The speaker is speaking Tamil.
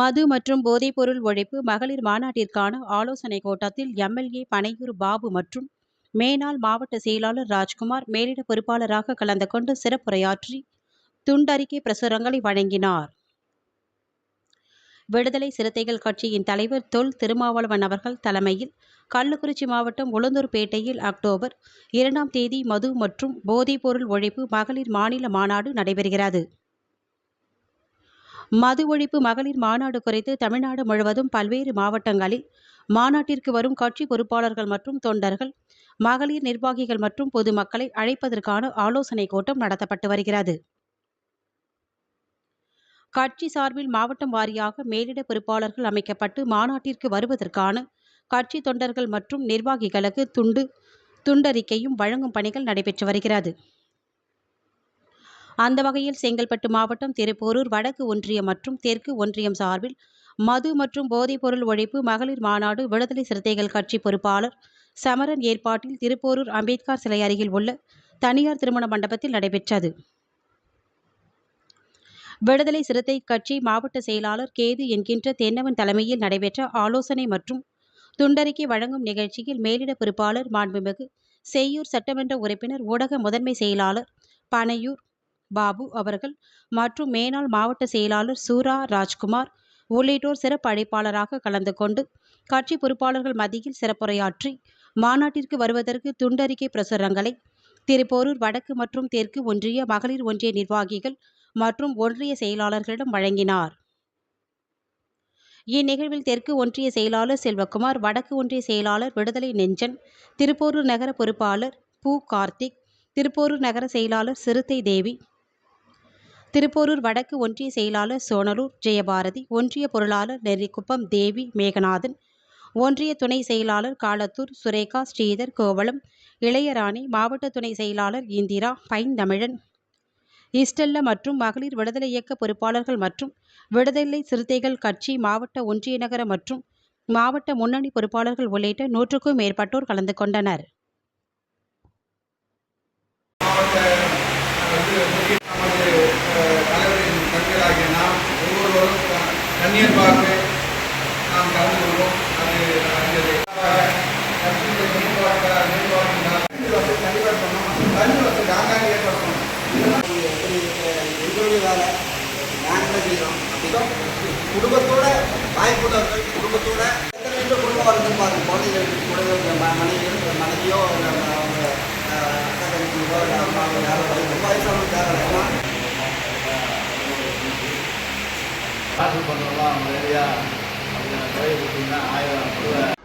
மது மற்றும் போதைப்பொருள் ஒழிப்பு மகளிர் மாநாட்டிற்கான ஆலோசனைக் கூட்டத்தில் எம்எல்ஏ பனையூர் பாபு மற்றும் மேனாள் மாவட்ட செயலாளர் ராஜ்குமார் மேலிட பொறுப்பாளராக கலந்து கொண்டு சிறப்புரையாற்றி துண்டறிக்கை பிரசுரங்களை வழங்கினார். விடுதலை சிறுத்தைகள் கட்சியின் தலைவர் தொல் திருமாவளவன் அவர்கள் தலைமையில் கள்ளக்குறிச்சி மாவட்டம் உளுந்தூர்பேட்டையில் அக்டோபர் இரண்டாம் தேதி மது மற்றும் போதைப்பொருள் ஒழிப்பு மகளிர் மாநில மாநாடு நடைபெறுகிறது. மது ஒழிப்பு மகளிர் மாநாடு குறித்து தமிழ்நாடு முழுவதும் பல்வேறு மாவட்டங்களில் மாநாட்டிற்கு வரும் கட்சி பொறுப்பாளர்கள் மற்றும் தொண்டர்கள் மகளிர் நிர்வாகிகள் மற்றும் பொதுமக்களை அழைப்பதற்கான ஆலோசனைக் கூட்டம் நடத்தப்பட்டு வருகிறது. கட்சி சார்பில் மாவட்டம் வாரியாக மேலிட பொறுப்பாளர்கள் அமைக்கப்பட்டு மாநாட்டிற்கு வருவதற்கான கட்சி தொண்டர்கள் மற்றும் நிர்வாகிகளுக்கு துண்டு துண்டறிக்கையும் வழங்கும் பணிகள் நடைபெற்று வருகிறது. அந்த வகையில் செங்கல்பட்டு மாவட்டம் திருப்போரூர் வடக்கு ஒன்றியம் மற்றும் தெற்கு ஒன்றியம் சார்பில் மது மற்றும் போதைப்பொருள் ஒழிப்பு மகளிர் மாநாடு விடுதலை சிறுத்தைகள் கட்சி பொறுப்பாளர் சமரன் ஏற்பாட்டில் திருப்போரூர் அம்பேத்கர் சிலை அருகில் உள்ள தனியார் திருமண மண்டபத்தில் நடைபெற்றது. விடுதலை சிறுத்தை கட்சி மாவட்ட செயலாளர் கேது என்கின்ற தென்னவன் தலைமையில் நடைபெற்ற ஆலோசனை மற்றும் துண்டறிக்கை வழங்கும் நிகழ்ச்சியில் மேலிட பொறுப்பாளர் மாண்புமிகு செய்யூர் சட்டமன்ற உறுப்பினர் ஊடக முதன்மை செயலாளர் பனையூர் பாபு அவர்கள் மற்றும் மேனாள் மாவட்ட செயலாளர் சூரா ராஜ்குமார் உள்ளிட்டோர் சிறப்பு அழைப்பாளராக கலந்து கொண்டு கட்சி பொறுப்பாளர்கள் மத்தியில் சிறப்புரையாற்றி மாநாட்டிற்கு வருவதற்கு துண்டறிக்கை பிரசுரங்களை திருப்போரூர் வடக்கு மற்றும் தெற்கு ஒன்றிய மகளிர் ஒன்றிய நிர்வாகிகள் மற்றும் ஒன்றிய செயலாளர்களிடம் வழங்கினார். இந்நிகழ்வில் தெற்கு ஒன்றிய செயலாளர் செல்வகுமார் வடக்கு ஒன்றிய செயலாளர் விடுதலை நெஞ்சன் திருப்போரூர் நகர பொறுப்பாளர் பூ கார்த்திக் திருப்போரூர் நகர செயலாளர் சிறுத்தை தேவி திருப்போரூர் வடக்கு ஒன்றிய செயலாளர் சோனலூர் ஜெயபாரதி ஒன்றிய பொருளாளர் நெல்லிக்குப்பம் தேவி மேகநாதன் ஒன்றிய துணை செயலாளர் காலத்தூர் சுரேகா ஸ்ரீதர் கோவளம் இளையராணி மாவட்ட துணை செயலாளர் இந்திரா பைந்தமிழன் இஸ்டெல்ல மற்றும் மகளிர் விடுதலை இயக்க பொறுப்பாளர்கள் மற்றும் விடுதலை சிறுத்தைகள் கட்சி மாவட்ட ஒன்றிய நகர மற்றும் மாவட்ட முன்னணி பொறுப்பாளர்கள் உள்ளிட்ட நூற்றுக்கும் மேற்பட்டோர் கலந்து கொண்டனர். தண்ணீர் பார்த்து நாம் கலந்து கொள்வோம் அது அறிந்தது கண்டிப்பாக பண்ணணும் குடும்பத்தோட வாய்ப்புள்ளவர்கள் குடும்பத்தோட எத்தனை பேர் குடும்பம் வருதுன்னு பாருங்க. குழந்தைகளுக்கு கூட மனைவியோ மனைவியோ அவங்க அக்கா தம்பிகளோ இல்லை அம்மாவோ யாரோ ரொம்ப வயசானவங்க தேவை ஏன்னா காசு பண்ணலாம் நிறையா அப்படி கோயில் கொடுத்தீங்கன்னா ஆயிரம் ரூபாய்